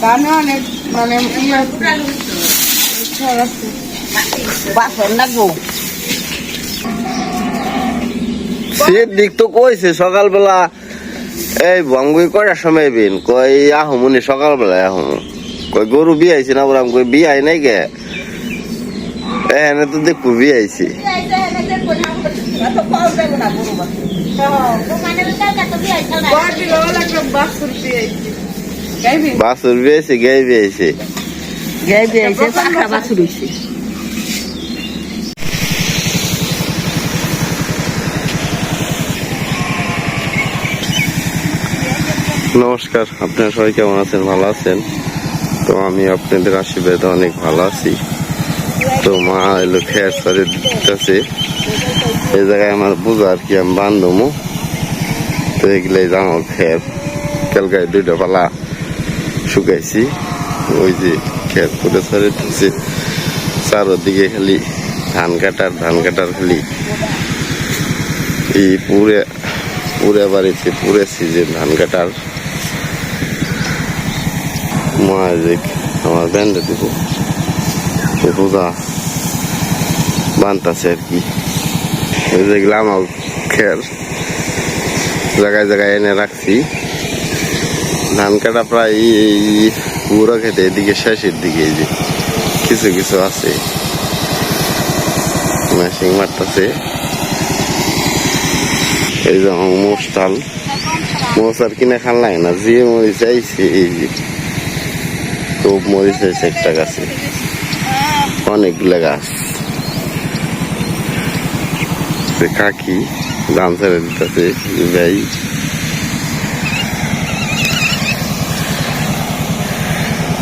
ধানে অনেক মানে বাসন লাগবো সে দিক তো কইছে সকালবেলা এই ভঙ্গুই কয়টার সময় বিন? কই আহমুনি সকালবেলা আহম কই গরু বিয়াইছি না বললাম কই বিয়াই নাই গে। এখানে তো দেখব বিয়াইছি। কয়টি লোক একটা বাছুর বিয়াইছি গাই বিয়াইছি গাই দিয়েছে পাখা বাছুর হইছে নমস্কার আপনারা সবাই কেমন আছেন? ভালো আছেন? তো আমি আপনাদের আশীর্বাদে অনেক ভালো আছি। তো মা এলো খেয়ার সারে দিতেছে। এই জায়গায় আমার বুঝা আর কি আমি বান্ধবো। তো এগুলাই জামা খেয়ার। কালকায় দুইটা পালা। শুকাইছি। ওই যে খেয়ার করে সারে দিচ্ছে চারোদিকে খালি ধান কাটার ধান কাটার খালি এই পুরে পুরে বাড়িতে, পুরে সিজন ধান কাটার। আমার ব্যান্ডে দিব। পূজা বানতাছে আর কি। ওই যেগুলো আমার খের জায়গায় জায়গায় এনে রাখছি। ধান কাটা প্রায় এই পুরো খেতে, এদিকে শেষের দিকে এই যে কিছু কিছু আছে। মেশিং মারতাছে। এই যে মোস্টাল আর কিনে খান লাগে না, যে মরিচ আইছে এই যে। খুব মরিচ হয়েছে একটা গাছে। অনেকগুলো গাছ। কাকি ধান ছেড়ে দিতেছে ভাই।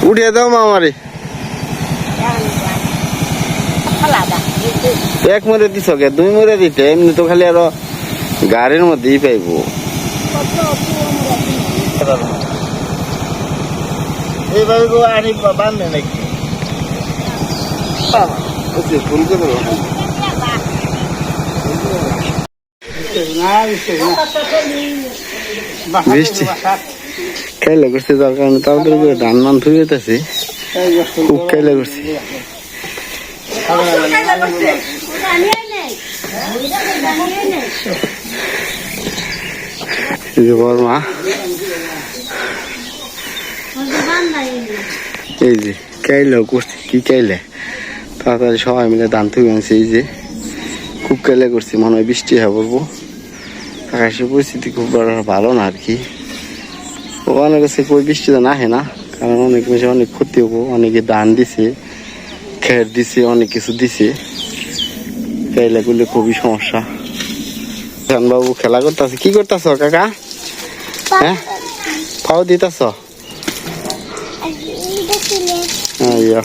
উঠিয়ে দাও মামারে। এক মরে দিছ কে? দুই মরে দিতে। এমনি তো খালি আরও গাড়ির মধ্যেই পাইবো। এইভাবে গো আনি বান্ধে নাকি? ফুল করে বৃষ্টি খাইলে করছে যার কারণে তাড়াতাড়ি করে ধান মান ধুয়ে যেতেছে খুব খাইলে করছে। এই যে কাইলেও করছি, কি কাইলে তাড়াতাড়ি সবাই মিলে ধান তুলে আনছে, এই যে। খুব কেলে করছি, মনে হয় বৃষ্টি হয়ে পড়ব আকাশের পরিস্থিতি খুব ভালো না আর কি। ওখানে কাছে কই বৃষ্টি তো না না কারণ অনেক বেশি অনেক ক্ষতি হব অনেকে ধান দিছে খের দিছে অনেক কিছু দিছে। কাইলে করলে খুবই সমস্যা। বাবু খেলা করতেছ কি করতেছ কাকা? হ্যাঁ? ফাও দিতেছ? আইয়া।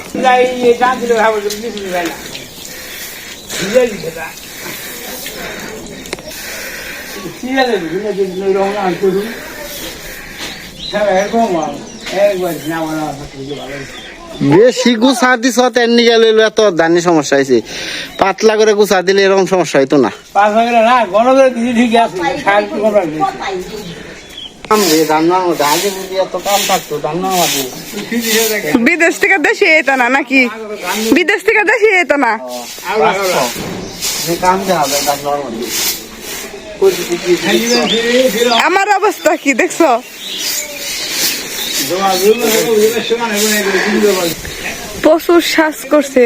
বেশি গুছা দিছ তেমনি গেলে এত দানি সমস্যা হয়েছে পাতলা করে গুছা দিলে এরকম সমস্যা হইতো না। এত বিদেশ থেকে দেশে যেত না নাকি? বিদেশ থেকে দেশে যেত না? যে কাম দেওয়া হবে রান্নার মধ্যে। ফিরে ফিরে। আমার অবস্থা কি দেখছ জমা জমা জমা সমান হবে না কিন্তু বল প্রচুর শ্বাস করছে,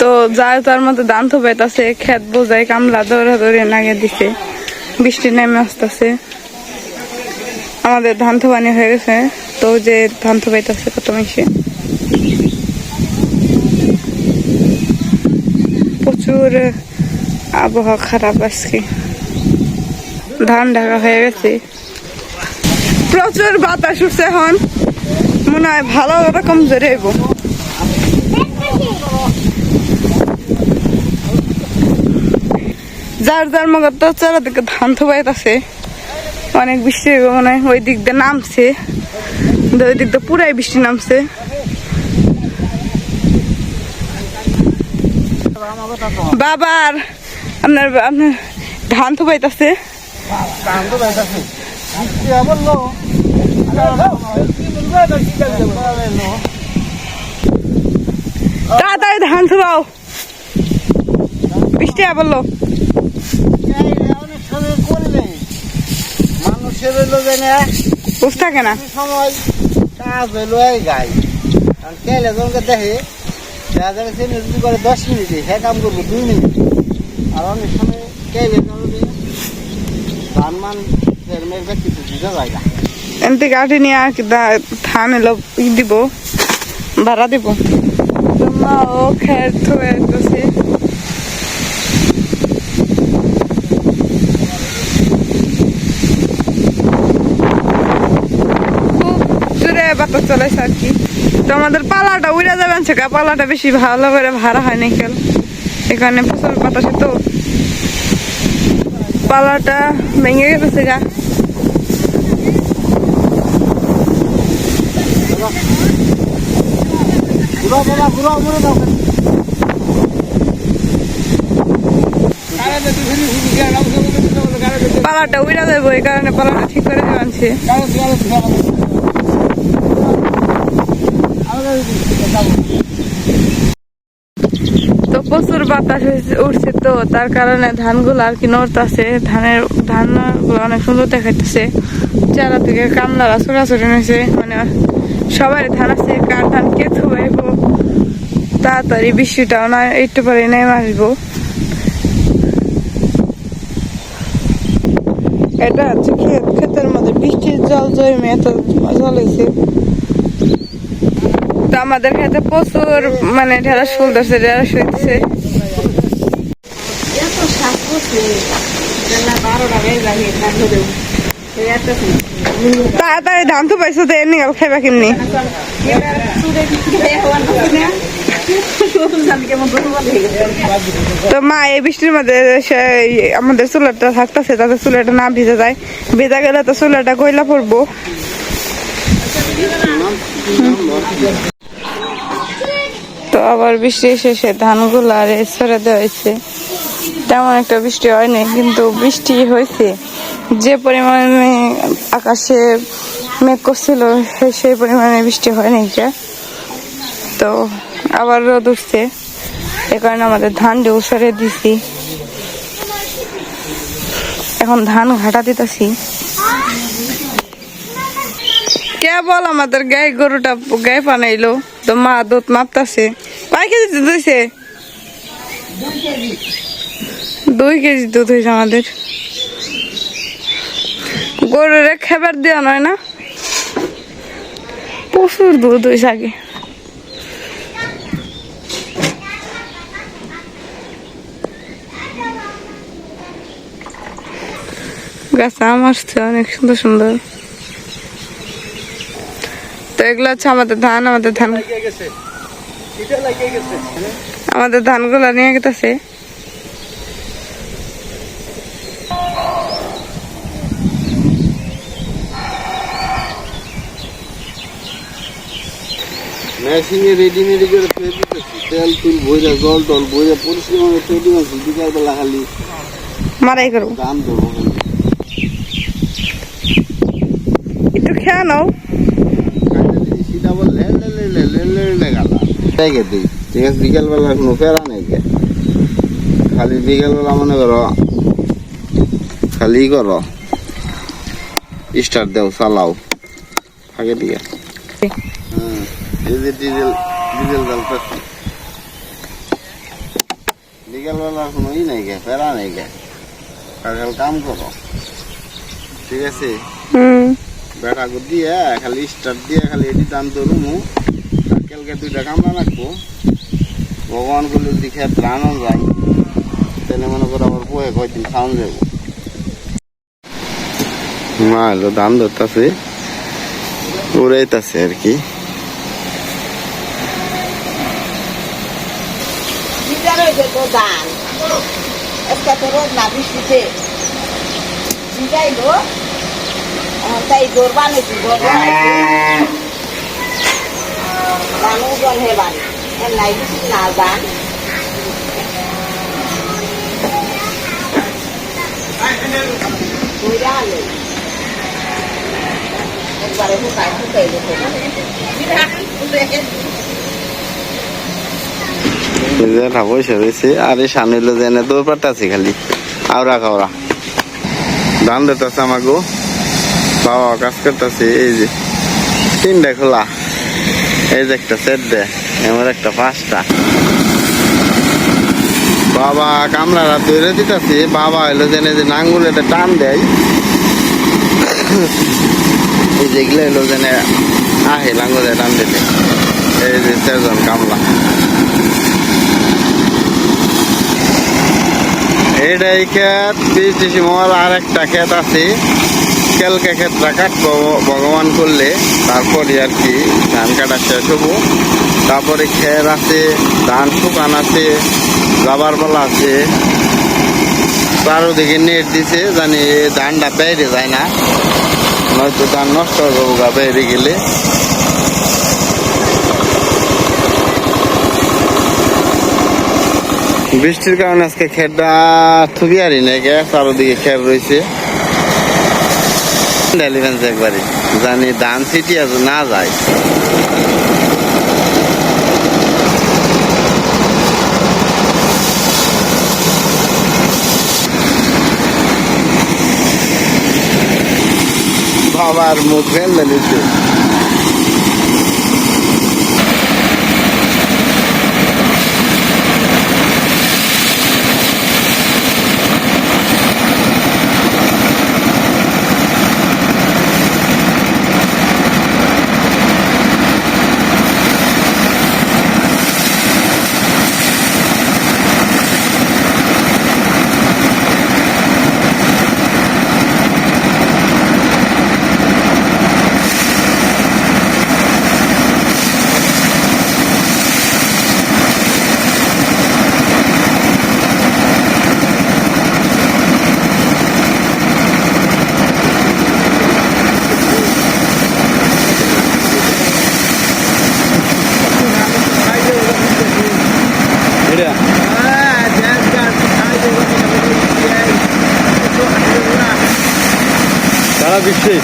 তো যার তার মধ্যে দান তো পাইতাছে খেত বোঝায় কামলা দৌড়া দৌড়ে নাগে দিছে, বৃষ্টি নেমে আসতেছে। আমাদের ধান থোবানি হয়ে গেছে, তো যে ধান থোবাইতেছে কত মিশে প্রচুর আবহাওয়া খারাপ আজকে। ধান ঢাকা হয়ে গেছে। প্রচুর বাতাস উঠছে এখন। মনে হয় ভালো রকম জোরে হইব যার যার মগর তো চারিদিকে ধান থোবাইতেছে। অনেক বৃষ্টি হইব মনে হয়, ওই দিক দিয়ে নামছে। ওই দিক দিয়ে পুরাই বৃষ্টি নামছে। বাবার, আপনার আপনার ধান থাকে ধান তো থোবাইতেছে তাড়াতাড়ি ধান থুবাও বৃষ্টি বলল মানুষের হইল যে না। থাকে না সময় দেখে দশ কাম করব দুই মিনিট আর অনেক সময় কেলে ধান মান যায় না। এমনি কাঠি নিয়ে আর কি দা- ধান এলো ই দিব ভাড়া দিব। মা ও খের খুব জোরে বাতাস চলেছে আর কি? তো আমাদের পালাটা উড়ে যাবেন সেটা পালাটা বেশি ভালো করে ভাড়া হয় না কেন? এখানে প্রচুর বাতাসে তো। পালাটা ভেঙে গেছে গা। দাও। পালাটা উড়ে যাব এই কারণে পালাটা ঠিক করে আনছে তো প্রচুর বাতাস হয়েছে- উঠছে তো তার কারণে ধানগুলো আর কি নড়তেছে। ধানের ধানগুলো অনেক সুন্দর দেখাইতেছে। চারা থেকে কামলারা ছোড়াছড়ি নিয়েছে মানে সবাই ধান আছে কার ধান কে থুবাইব তাড়াতাড়ি বৃষ্টিটাও না একটু পরে নেমে আসব। এটা হচ্ছে ক্ষেত ক্ষেতের মধ্যে বৃষ্টির জল জমে এত হয়েছে। তো আমাদের খেতে প্রচুর মানে ঢেঁড়স ফুল ধরছে ঢেঁড়স হইতেছে। তাড়াতাড়ি ধান তো পাইছো তো এমনি গেল খাইবা কেমনি? তো মা, এই বৃষ্টির মধ্যে আমাদের চুলাটা থাকতেছে তাতে চুলাটা না ভিজে যায়। ভিজা গেলে তো চুলাটা কইলা পড়ব। তো আবার বৃষ্টি শেষে ধানগুলো আর সরে দেওয়া হয়েছে। তেমন একটা বৃষ্টি হয়নি কিন্তু বৃষ্টি হয়েছে। যে পরিমাণে আকাশে মেঘ করছিল সেই পরিমাণে বৃষ্টি হয়নি কে তো আবার রোদ উঠছে। এ কারণে আমাদের ধান যে সরে দিছি। এখন ধান ঘাটা দিতেছি। কেবল আমাদের গায়ে গরুটা গায়ে বানাইলো তো মা দুধ মাপতাছে। কয় কেজি দুধ হয়েছে দুই কেজি দুধ হয়েছে আমাদের। গরুর খাবার দেওয়া নয় না? প্রচুর দুধ হয়েছে আগে। গাছ আম আসছে অনেক সুন্দর সুন্দর। তো এগুলো হচ্ছে আমাদের ধান আমাদের ধান। আমাদের ধানগুলো নিয়ে গেছে মেশিনে রেডিমেডি করে ফেলে দিতেছি তেল তুল বইরা জল টল বইরা পরিষ্কার বিকালবেলা খালি মারাই করব। দাম দেবো। খেয়ে নাও ঠিক আছে বিকালবেলা কোনো? ফেরা নেই খালি বিকালবেলা মনে করো খালি করো স্টার্ট দাও চালাও আগে দিয়ে ডিজেল ডিজেল জ্বালতেছি বিকালবেলা কোনো ই নেই গে ফেরা নেই গে কাল কাম করো। ঠিক আছে? হুম। গো দিয়ে, খালি স্টার্ট দিয়ে খালি এটি দাম ধরুমু কালকে দুইটা কামড়া রাখব ভগবানগুলো দিকে প্রাণও যায়। তাহলে মনে করো আবার বয়ে কয়দিন খাওয়ান যাব মা এলো দাম ধরতেছে। উড়াইতেছে আর কি। দান একটা তো রোদ তাই জোর বানাইছি জোর দান ওজন হে বাড়ি। এর নাই কিছু না দান কইরা আনলো একবারে শুকায় শুকাই গেছে যেটা বসে রয়েছে আর এই সামনে দৌড় পাঠাচ্ছে খালি। আওরা খাওয়া ধান দিতেছে আমাকে বাবা, কাজ করতেছে, এই যে তিনটা খোলা। এই যে একটা দে, এমন একটা পাঁচটা। বাবা কামলারা তৈরি দিতেছে, বাবা হইল জেনে যে নাঙ্গুলেতে টান দেয়। এই যেগুলো হইল জেনে আহে লাঙ্গুলে টান দিতে। এই যে চারজন কামলা। এইটাই ক্ষেত বৃষ্টি মহল আর একটা ক্ষেত আছে। কেলকে ক্ষেতটা কাটবো, ভগবান করলে তারপরে আর কি ধান কাটা শেষ হব। তারপরে খের আছে, ধান শুকান আছে, রাবার পালা আছে। চারোদিকে নেট দিছে, জানি ধানটা বাইরে যায় না। নয়তো ধান নষ্ট হয়ে যাব গা বাইরে গেলে। বৃষ্টির কারণে আজকে খেরটা থুবি আরি নাই চারোদিকে খের রয়েছে। ডেলিভেন্স একবারে। জানি ধান সিটি না যায়। বাবার মুখ ফেললে নিচ্ছে এটা সারা বিশ্বে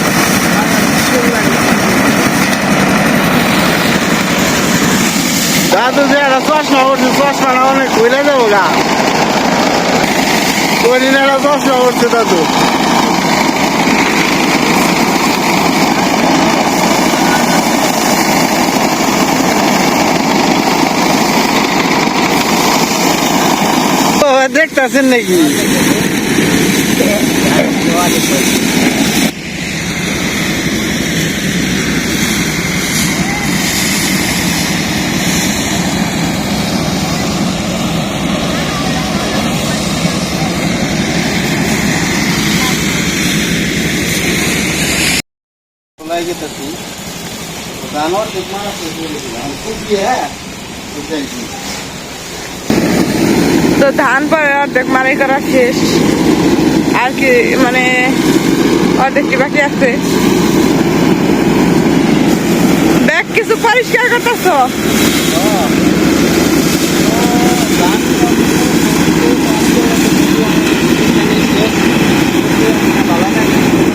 দাদু যে একটা চশমা উঠছে চশমা না অনেক খুলে যাব গা একটা চশমা উঠছে দাদু। দেখতাছেন নাকি? लगे तो थी जानवर कितना তো ধান পরে অর্ধেক মারাই করা শেষ আর কি মানে অর্ধেক কি বাকি আছে ব্যাগ কিছু পরিষ্কার করতেছ ভালো